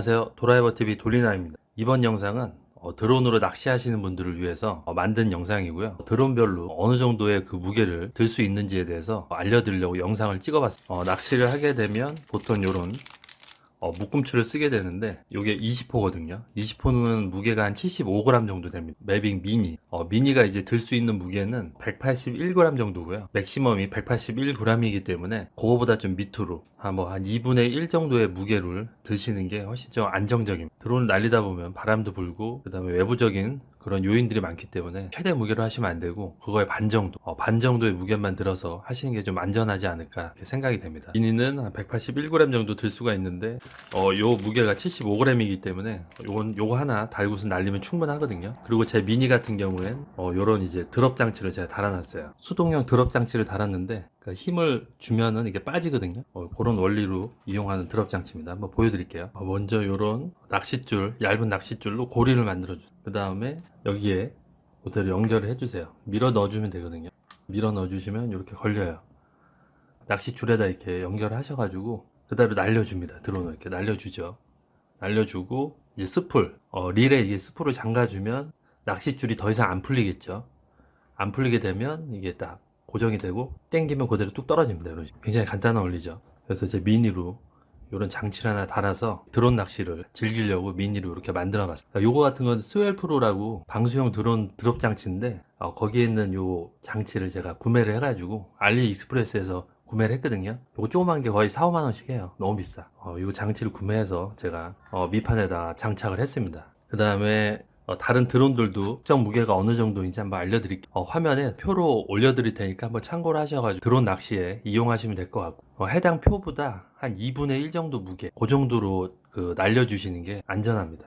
안녕하세요. 도라이버TV 돌리나입니다. 이번 영상은 어, 드론으로 낚시하시는 분들을 위해서 어, 만든 영상이고요. 드론별로 어느 정도의 그 무게를 들 수 있는지에 대해서 알려드리려고 영상을 찍어봤습니다. 어, 낚시를 하게 되면 보통 이런 어, 묶음추를 쓰게 되는데 이게 20호거든요. 20호는 무게가 한 75g 정도 됩니다. 매빅 미니. 어, 미니가 이제 들 수 있는 무게는 181g 정도고요. 맥시멈이 181g이기 때문에 그거보다 좀 밑으로 한뭐한 2분의 1 정도의 무게를 드시는 게 훨씬 좀 안정적입니다. 드론을 날리다 보면 바람도 불고 그 다음에 외부적인 그런 요인들이 많기 때문에 최대 무게로 하시면 안 되고 그거의 반 정도, 어, 반 정도의 무게만 들어서 하시는 게 좀 안전하지 않을까 생각이 됩니다. 미니는 한 181g 정도 들 수가 있는데 어, 요 무게가 75g이기 때문에 요건 요거 하나 달고서 날리면 충분하거든요. 그리고 제 미니 같은 경우엔 어, 요런 이제 드롭 장치를 제가 달아놨어요. 수동형 드롭 장치를 달았는데 그 힘을 주면은 이게 빠지거든요. 어, 그런 원리로 이용하는 드롭 장치입니다. 한번 보여드릴게요. 어, 먼저 요런 낚싯줄, 얇은 낚싯줄로 고리를 만들어 주세요. 그 다음에 여기에 그대로 연결을 해주세요. 밀어 넣어주면 되거든요. 밀어 넣어주시면 이렇게 걸려요. 낚싯줄에다 이렇게 연결을 하셔가지고 그대로 날려줍니다. 드론을 이렇게 날려주죠. 날려주고 이제 스풀, 어, 릴에 이게 스풀을 잠가주면 낚싯줄이 더 이상 안 풀리겠죠. 안 풀리게 되면 이게 딱 고정이 되고 땡기면 그대로 뚝 떨어집니다. 이런 식으로. 굉장히 간단한 원리죠. 그래서 제 미니로 이런 장치를 하나 달아서 드론 낚시를 즐기려고 미니로 이렇게 만들어 봤습니다. 요거 같은 건 스웰 프로라고 방수용 드론 드롭 장치인데 어, 거기에 있는 요 장치를 제가 구매를 해가지고 알리익스프레스에서 구매를 했거든요. 요거 조그만 게 거의 4, 5만 원씩 해요. 너무 비싸. 어, 요 장치를 구매해서 제가 어, 미판에다 장착을 했습니다. 그 다음에 어, 다른 드론들도 특정 무게가 어느 정도인지 한번 알려드릴게요. 어, 화면에 표로 올려드릴 테니까 한번 참고를 하셔가지고 드론 낚시에 이용하시면 될 것 같고 어, 해당 표보다 한 2분의 1 정도 무게 그 정도로 그 날려주시는 게 안전합니다.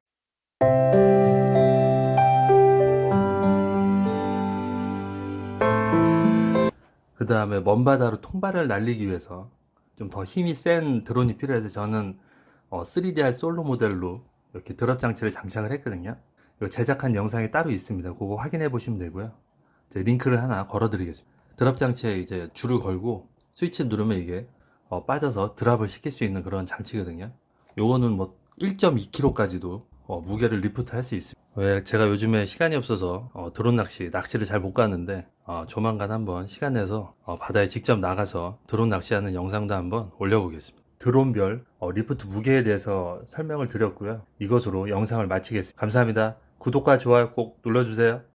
그 다음에 먼 바다로 통발을 날리기 위해서 좀 더 힘이 센 드론이 필요해서 저는 어, 3DR 솔로 모델로 이렇게 드롭 장치를 장착을 했거든요. 제작한 영상이 따로 있습니다. 그거 확인해 보시면 되고요. 제 링크를 하나 걸어 드리겠습니다. 드랍 장치에 이제 줄을 걸고 스위치 누르면 이게 어, 빠져서 드랍을 시킬 수 있는 그런 장치거든요. 요거는 뭐 1.2kg까지도 어, 무게를 리프트 할 수 있습니다. 왜 제가 요즘에 시간이 없어서 어, 드론 낚시, 낚시를 잘 못 가는데 어, 조만간 한번 시간 내서 어, 바다에 직접 나가서 드론 낚시하는 영상도 한번 올려보겠습니다. 드론별 어, 리프트 무게에 대해서 설명을 드렸고요. 이것으로 영상을 마치겠습니다. 감사합니다. 구독과 좋아요 꼭 눌러주세요.